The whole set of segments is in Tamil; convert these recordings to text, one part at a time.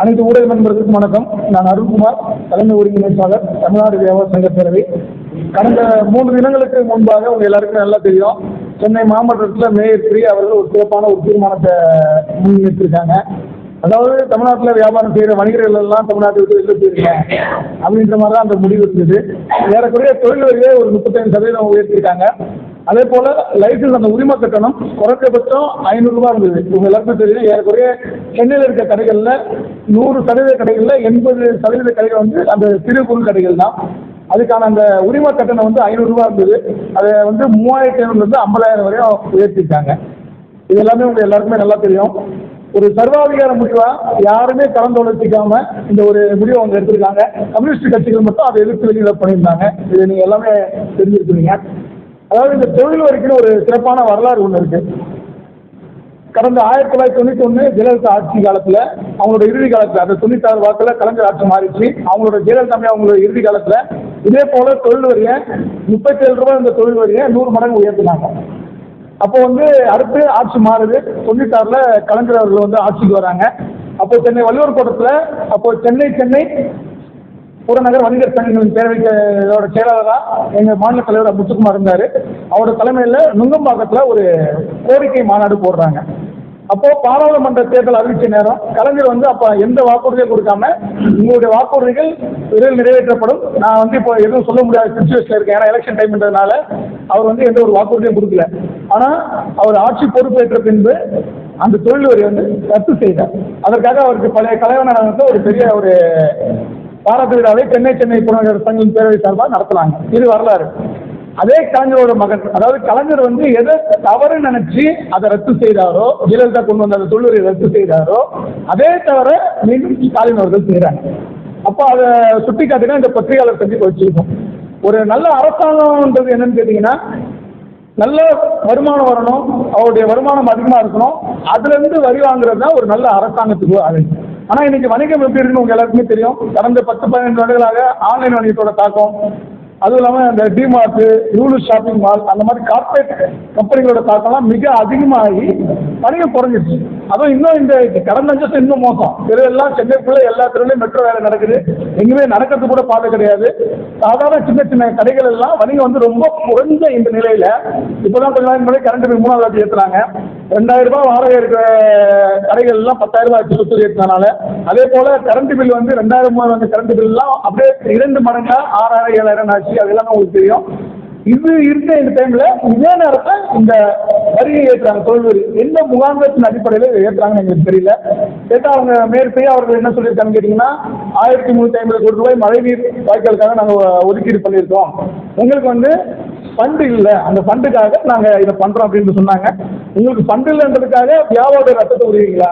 அனைத்து ஊடக நண்பர்களுக்கும் வணக்கம். நான் அருண்குமார் தலைமை ஒருங்கிணைப்பாளர் தமிழ்நாடு வியாபார சங்க பேரவை. கடந்த மூன்று தினங்களுக்கு முன்பாக உங்க எல்லாருக்கும் நல்லா தெரியும். சென்னை மாமன்றத்தில் மேயர் பிரியா அவர்கள் ஒரு சிறப்பான ஒரு தீர்மானத்தை முன்வைத்திருக்காங்க. அதாவது தமிழ்நாட்டில் வியாபாரம் செய்கிற வணிகர்கள் எல்லாம் தமிழ்நாட்டை விட்டு வெளில போயிருங்க அப்படின்ற மாதிரி தான் அந்த முடிவு இருந்தது. ஏறக்குறைய தொழில் வரியை ஒரு முப்பத்தைந்து சதவீதம் உயர்த்திருக்காங்க. அதே போல லைசன்ஸ் அந்த உரிமை கட்டணம் குறைந்தபட்சம் ஐநூறுரூவா இருந்தது. உங்க எல்லாருக்கும் தெரியும். ஏறக்குறைய சென்னையில் இருக்க கடைகளில் நூறு சதவீத கடைகளில் எண்பது சதவீத கடைகள் வந்து அந்த சிறு குறு கடைகள் தான். அதுக்கான அந்த உரிமை கட்டணம் வந்து ஐநூறுரூவா இருந்தது. அதை வந்து மூவாயிரத்தி ஐநூறுலேருந்து ஐம்பதாயிரம் வரையும் உயர்த்திருக்காங்க. இது எல்லாமே உங்க எல்லாருக்குமே நல்லா தெரியும். ஒரு சர்வாதிகார முடிவா யாருமே கலந்து கலந்தாலோசிக்காம இந்த ஒரு முடிவை அவங்க எடுத்திருக்காங்க. கம்யூனிஸ்ட் கட்சிகள் மட்டும் அதை எதிர்த்து வெளியில் பண்ணியிருந்தாங்க. இது நீங்க எல்லாமே தெரிஞ்சிருக்கிறீங்க. அதாவது இந்த தொழில் வரைக்கும் ஒரு சிறப்பான வரலாறு ஒன்று இருக்கு. கடந்த ஆயிரத்தி தொள்ளாயிரத்தி தொண்ணூத்தி ஒன்று ஜெயலலிதா ஆட்சி காலத்துல அவங்களோட இறுதி காலத்துல அந்த தொண்ணூத்தாறு வாக்குல கலைஞர் ஆட்சி மாறிச்சு அவங்களோட ஜெயலலிதா அவங்களோட இறுதி காலத்துல இதே போல தொழில் வரியை முப்பத்தி ஏழு ரூபாய் இந்த தொழில் வரியை நூறு மடங்கு உயர்த்தினாங்க. அப்போ வந்து அடுத்து ஆட்சி மாறுது. தொண்ணூத்தாறுல கலைஞர் அவர்கள் வந்து ஆட்சிக்கு வராங்க. அப்போ சென்னை வள்ளுவர் கோட்டத்தில் அப்போ சென்னை சென்னை புறநகர் வணிகர் சங்கங்களின் பேரவையோட செயலாளராக எங்கள் மாநில தலைவர் முத்துக்குமார் இருந்தார். அவரோட தலைமையில் நுங்கம்பாக்கத்தில் ஒரு கோரிக்கை மாநாடு போடுறாங்க. அப்போ பாராளுமன்ற தேர்தல் அறிவிச்ச நேரம் கலைஞர் வந்து அப்போ எந்த வாக்குறுதியும் கொடுக்காம உங்களுடைய வாக்குறுதிகள் விரைவில் நிறைவேற்றப்படும். நான் வந்து இப்போ எதுவும் சொல்ல முடியாத சுச்சுவேஷன் இருக்கேன். ஏன்னா எலெக்ஷன் டைம்ன்றதுனால அவர் வந்து எந்த ஒரு வாக்குறுதியும் கொடுக்கல. ஆனால் அவர் ஆட்சி பொறுப்பேற்ற பின்பு அந்த தொழில் வரி வந்து ரத்து செய்தார். அதற்காக அவருக்கு பழைய கலைவனர் வந்து ஒரு பெரிய ஒரு பாராட்டு விழாவை சென்னை சென்னை புறநகர் சங்கம் பேரவை சார்பாக நடத்துனாங்க இது வரலாறு. அதே கலைஞரோட மகன் அதாவது கலைஞர் வந்து எதை தவறு நினைச்சு அதை ரத்து செய்தாரோ ஜெயலலிதா கொண்டு வந்த அந்த தொழிலை ரத்து செய்தாரோ அதே தவிர மீண்டும் ஸ்டாலின் அவர்கள் செய்கிறாங்க அப்போ அதை சுட்டி காட்டுனா இந்த பத்திரிகையாளர் சந்திப்பு வச்சிருக்கோம். ஒரு நல்ல அரசாங்கம்ன்றது என்னன்னு கேட்டீங்கன்னா நல்ல வருமானம் வரணும் அவருடைய வருமானம் அதிகமாக இருக்கணும் அதுலேருந்து வரி வாங்குறது தான் ஒரு நல்ல அரசாங்கத்துக்கு அது ஆனால் இன்னைக்கு வணிகம் எப்படி இருக்குன்னு உங்க எல்லாருக்குமே தெரியும். கடந்த பத்து பதினஞ்சு ஆண்டுகளாக ஆன்லைன் வணிகத்தோட தாக்கம் அதுவும் இல்லாமல் இந்த டிமார்ட்டு லூலு ஷாப்பிங் மால் அந்த மாதிரி கார்பரேட் கம்பெனிகளோட தாக்கம்லாம் மிக அதிகமாகி வணிகம் குறைஞ்சிச்சு அதுவும் இன்னும் இந்த கடந்த அஞ்சு வருஷம் இன்னும் மோசம். தெருவெல்லாம் சென்னைக்குள்ளே எல்லா தெருவிலையும் மெட்ரோ வேலை நடக்குது. எங்கேயுமே நடக்கிறது கூட பார்த்து கிடையாது. சாதாரண சின்ன சின்ன கடைகள் எல்லாம் வணிகம் வந்து ரொம்ப குறைஞ்ச இந்த நிலையில் இப்போதான் கொஞ்ச நாள் முன்னாடி கரண்ட் பில் மூணாவது வாட்டி ஏற்றுறாங்க ரெண்டாயிரம் ரூபாய் வாடகை இருக்கிற கடைகள் எல்லாம் பத்தாயிரம் ரூபாய் ஆச்சு ஏற்றினால அதே போல கரண்ட் பில் வந்து ரெண்டாயிரம் ரூபாய் வந்து கரண்ட் பில்லாம் அப்படியே இரண்டு மடங்கா ஆறாயிரம் ஏழாயிரம் ஆச்சு. அதெல்லாம் உங்களுக்கு தெரியும். இது இருந்த இந்த டைம்ல இதே நேரத்தில் இந்த வரியை ஏற்றுறாங்க தொழில் எந்த முகாந்தத்தின் அடிப்படையில் ஏற்றுறாங்கன்னு எங்களுக்கு தெரியல. கேட்டால் அவங்க மேற்பே அவர்கள் என்ன சொல்லியிருக்காங்கன்னு கேட்டிங்கன்னா ஆயிரத்தி முந்நூற்றி ஐம்பது கோடி ரூபாய் மழைநீர் வாய்க்காலுக்காக நாங்கள் ஒதுக்கீடு பண்ணியிருக்கோம். உங்களுக்கு வந்து ஃபண்டு இல்லை. அந்த ஃபண்டுக்காக நாங்கள் இதை பண்ணுறோம் அப்படின்னு சொன்னாங்க. உங்களுக்கு ஃபண்டு இல்லைன்றதுக்காக வியாபார ரத்தத்தை உருவீங்களா?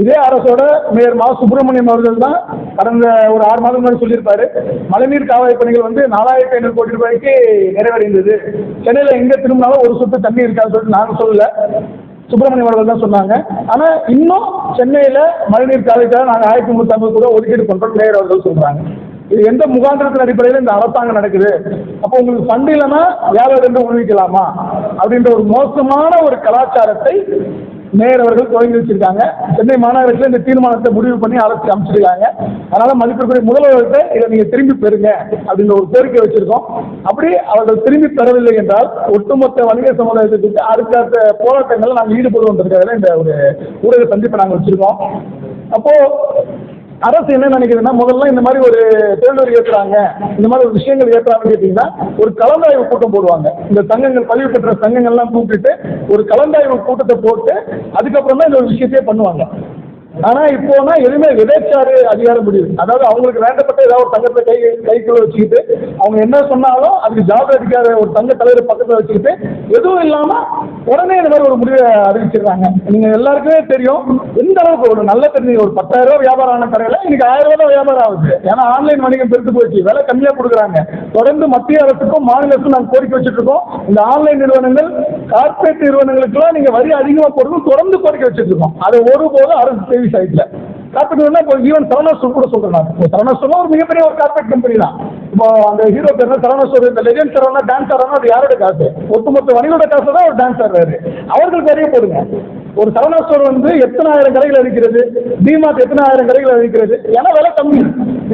இதே அரசோட மேயர் மா சுப்பிரமணியம் அவர்கள் தான் கடந்த ஒரு ஆறு மாதம் முன்னாடி சொல்லியிருப்பாரு மழைநீர் காவாய் பணிகள் வந்து நாலாயிரத்தி ஐநூறு கோடி ரூபாய்க்கு நிறைவடைந்தது. சென்னையில் எங்கே திரும்பினாலும் ஒரு சொட்டு தண்ணி இருக்காதுன்னு சொல்லிட்டு நாங்கள் சொல்லல. சுப்பிரமணியம் அவர்கள் தான் சொன்னாங்க. ஆனால் இன்னும் சென்னையில் மழைநீர் காலைக்காக நாங்கள் ஆயிரத்தி முந்நூற்றி ஐம்பது கூட ஒதுக்கீடு பண்ணுறோம் மேயர் அவர்கள் சொல்கிறாங்க இது எந்த முகாந்திரத்தின் அடிப்படையில் இந்த அரசாங்கம் நடக்குது? அப்போ உங்களுக்கு ஃபண்ட் இல்லைன்னா வேலை ரெண்டு உணவிக்கலாமா அப்படின்ற ஒரு மோசமான ஒரு கலாச்சாரத்தை மேயர் அவர்கள் துவங்கி வச்சிருக்காங்க. சென்னை மாநகரத்தில் இந்த தீர்மானத்தை முடிவு பண்ணி அரசு அமைச்சிருக்காங்க. அதனால மதிப்பிற்குரிய முதல்வர்கிட்ட இதை நீங்க திரும்பி பெறுங்க அப்படின்ற ஒரு கோரிக்கை வச்சிருக்கோம். அப்படி அவர்கள் திரும்பி பெறவில்லை என்றால் ஒட்டுமொத்த வணிக சமுதாயத்துக்கு அடுத்த போராட்டங்களில் நாங்கள் ஈடுபடுவோன்றதுக்காக இந்த ஒரு ஊடக சந்திப்பை நாங்கள் வச்சிருக்கோம். அப்போ அரசு என்ன நினைக்குதுன்னா முதல்ல இந்த மாதிரி ஒரு தேர்தல் ஏற்றுறாங்க இந்த மாதிரி ஒரு விஷயங்கள் ஏற்றுறாங்கன்னு கேட்டிங்கன்னா ஒரு கலந்தாய்வு கூட்டம் போடுவாங்க. இந்த சங்கங்கள் பதிவு பெற்ற சங்கங்கள்லாம் கூப்பிட்டு ஒரு கலந்தாய்வு கூட்டத்தை போட்டு அதுக்கப்புறம் தான் இந்த ஒரு விஷயத்தையே பண்ணுவாங்க. ஆனா இப்போனா எதுவுமே விதைச்சாரு அதிகாரம் முடியுது அதாவது அவங்களுக்கு வேண்டப்பட்ட ஏதாவது ஒரு தங்கத்தை கை கைக்குள்ள வச்சுக்கிட்டு அவங்க என்ன சொன்னாலும் அதுக்கு ஜாப் அதிகார ஒரு தங்க தலைவர் பக்கத்துல வச்சுக்கிட்டு எதுவும் இல்லாம உடனே இந்த மாதிரி ஒரு முடிவை அறிவிச்சிடுறாங்க. நீங்க எல்லாருக்குமே தெரியும் எந்த அளவுக்கு ஒரு நல்ல தெரிஞ்சு ஒரு பத்தாயிரம் ரூபாய் வியாபாரம் ஆன கடையில இன்னைக்கு ஆயிரம் ரூபாய் தான் வியாபாரம் ஆகுது. ஏன்னா ஆன்லைன் வணிகம் பெருத்து போச்சு விலை கம்மியா கொடுக்குறாங்க. தொடர்ந்து மத்திய அரசுக்கும் மாநில அரசுக்கும் நாங்கள் கோரிக்கை வச்சுட்டு இருக்கோம் இந்த ஆன்லைன் நிறுவனங்கள் கார்பரேட் நிறுவனங்களுக்குலாம் நீங்க வரி அதிகமாக போடுறது தொடர்ந்து கோரிக்கை வச்சுட்டு இருக்கோம் அது ஒருபோதும் அரசு சேவை சைட்ல கார்பெட் இப்போ ஈவன் சரவணா ஸ்டோர் கூட சொல்கிறேன் நான் இப்போ ஒரு மிகப்பெரிய ஒரு கார்பெட் கம்பெனி தான். இப்போ அந்த ஹீரோ பேர் சரவணா ஸ்டோர் இந்த லெஜன் சரவணா டான்ஸ் ஆரோனா அது யாரோட காசு? ஒட்டுமொத்த வணிகோட காசு தான் ஒரு டான்ஸ் ஆடுறாரு அவர்களுக்கு வரைய போடுங்க. ஒரு சரவணா ஸ்டோர் வந்து எத்தனை ஆயிரம் கடைகள் இருக்கிறது டிமார்ட் எத்தனை ஆயிரம் கடைகள் இருக்கிறது ஏன்னா விலை கம்மி.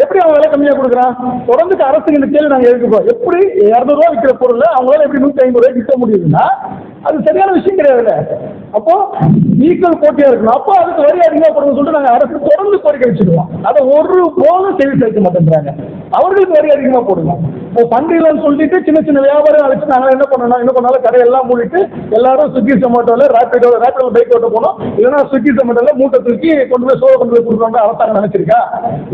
எப்படி அவன் விலை கம்மியாக கொடுக்குறான்? தொடர்ந்து அரசுக்கு இந்த கேள்வி நாங்கள் எழுதுவோம் எப்படி இரநூறுவா விற்கிற பொருளை அவங்களால எப்படி நூற்றி ஐம்பது ரூபாய் விற்க முடியுதுன்னா அது சரியான விஷயம் கிடையாதுல்ல. அப்போ ஈக்குவல் போட்டியா இருக்கணும். அப்போ அதுக்கு வரி அதிகமாக போடணும்னு சொல்லிட்டு நாங்கள் அரசு தொடர்ந்து கோரிக்கை வச்சிருக்கோம். அதை ஒரு போதும் செவி சேர்க்க மாட்டேங்கிறாங்க அவர்களுக்கு வரி அதிகமாக போடுங்க. இப்போ பண்டிகைன்னு சொல்லிட்டு சின்ன சின்ன வியாபாரம் அழைச்சு நாங்கள் என்ன பண்ணணும்? என்ன பண்ணாலும் கடையெல்லாம் மூடிட்டு எல்லாரும் ஸ்விக்கி ஜொமேட்டோவில் ரேப்பிடோ ரேப்பிடோ பைக் ஓட்ட போனோம். இல்லைன்னா ஸ்விக்கி ஜொமேட்டோவில் மூட்டை தூக்கி கொண்டு போய் சோழ கொண்டு போய் கொடுக்குறாங்க அரசாங்கம் நினைச்சிருக்கா?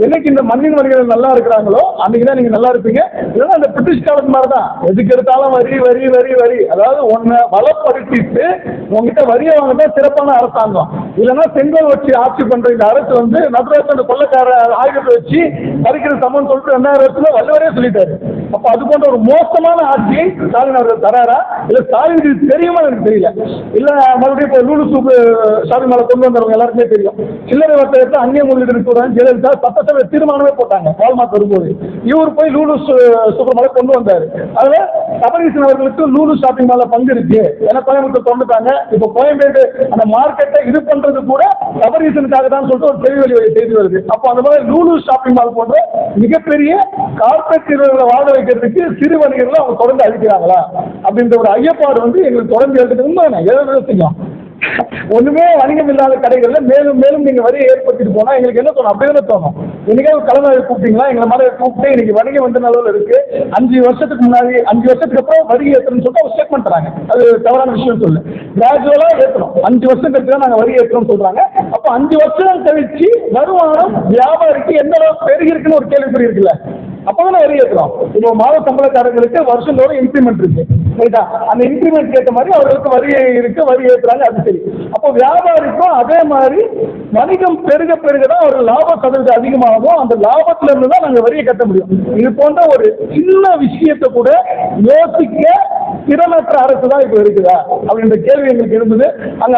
என்னைக்கு இந்த மண்ணின் வணிகர்கள் நல்லா இருக்கிறாங்களோ அன்னைக்கு தான் நீங்கள் நல்லா இருப்பீங்க. இல்லைன்னா அந்த பிரிட்டிஷ் காலத்து மாதிரி தான் எதுக்கு எடுத்தாலும் வரி வரி வரி வரி. அதாவது ஒன்று வள வளப்படுத்திட்டு உங்ககிட்ட வரிய வாங்கினா சிறப்பான அரசாங்கம். இல்லைன்னா செங்கல் வச்சு ஆட்சி பண்ற இந்த அரசு வந்து நடுராஜ் அந்த கொள்ளக்கார ஆயுதத்தை வச்சு பறிக்கிற சமன் சொல்லிட்டு என்ன வருஷத்துல வல்லவரே சொல்லிட்டாரு. அப்ப அது போன்ற ஒரு மோசமான ஆட்சியை ஸ்டாலின் அவர்கள் தராரா? இல்ல ஸ்டாலின் இது தெரியுமா எனக்கு தெரியல. இல்ல மறுபடியும் இப்போ லூலு சூப்பு ஸ்டாலின் மேல கொண்டு வந்தவங்க எல்லாருக்குமே தெரியும். சில்லறை வர்த்தகத்தை அந்நிய முதலீடு இருக்கிறாங்க ஜெயலலிதா சட்டசபை தீர்மானமே போட்டாங்க. வால்மார்ட் வரும்போது. இவர் போய் லூலு சூப்பர் மேல கொண்டு வந்தாரு. அதுல கபரீசன் அவர்களுக்கு லூலு ஷாப்பிங் மால பங்கு இருக்கு. ஏன்னா கோயம்புத்தூர் திறந்துட்டாங்க. இப்போ கோயம்பேடு அந்த மார்க்கெட்டை இது பண்றது கூட கபரீசனுக்காக தான் சொல்லிட்டு ஒரு பெரிய வெளி செய்தி வருது. அப்போ அந்த மாதிரி லூலு ஷாப்பிங் மால் போன்ற மிகப்பெரிய கார்பரேட் நிறுவனங்களை வாழ வைக்கிறதுக்கு சிறு வணிகர்களை அவங்க தொடர்ந்து அழிக்கிறாங்களா? அப்படின்ற ஒரு ஐயப்பாடு வந்து எங்களுக்கு தொடர்ந்து எடுத்துக்கணும் உண்மை ஏதாவது செய்யும் ஒண்ணுமே வணிகம் இல்லாத கடைகள்ல மேலும் மேலும் நீங்க வரியை ஏற்படுத்திட்டு போனா எங்களுக்கு என்ன தோணும்? அப்படியே தோணும். என்னைக்காவது கலந்தாய் கூப்பிட்டீங்களா? எங்களை மாதிரி கூப்பிட்டு இன்னைக்கு வணிகம் வந்த நல்ல இருக்கு? அஞ்சு வருஷத்துக்கு முன்னாடி அஞ்சு வருஷத்துக்கு அப்புறம் வரி ஏற்றணும்னு சொல்லிட்டு ஒரு ஸ்டேட்மெண்ட் தராங்க. அது தவறான விஷயம் சொல்லு கிராஜுவலா ஏற்றணும் அஞ்சு வருஷம் கழிச்சு தான் நாங்க வரி ஏற்றணும்னு சொல்றாங்க. அப்போ அஞ்சு வருஷம் கழிச்சு வருமானம் வியாபாரிக்கு எந்த அளவுக்கு பெருகிருக்குன்னு ஒரு கேள்விக்குறி இருக்குல்ல. அப்பதான் வரி ஏற்றுறோம் இப்போ மாத சம்பளக்காரங்களுக்கு வருஷம் தோறும் இன்க்ரிமெண்ட் இருக்கு. ரைட்டா அந்த இன்க்ரிமெண்ட் ஏற்ற மாதிரி அவர்களுக்கு வரி இருக்கு வரி ஏற்றுறாங்க அது சரி. அப்போ வியாபாரிக்கும் அதே மாதிரி வணிகம் பெருக பெருக தான் ஒரு லாப சதவீதம் அதிகமாகும் அந்த லாபத்துல இருந்து தான் நாங்கள் வரியை கட்ட முடியும். இது போன்ற ஒரு சின்ன விஷயத்தை கூட யோசிக்க திறனற்ற அரசு தான் இப்போ இருக்குதா? அப்படின்ற கேள்வி எங்களுக்கு இருந்தது. அங்க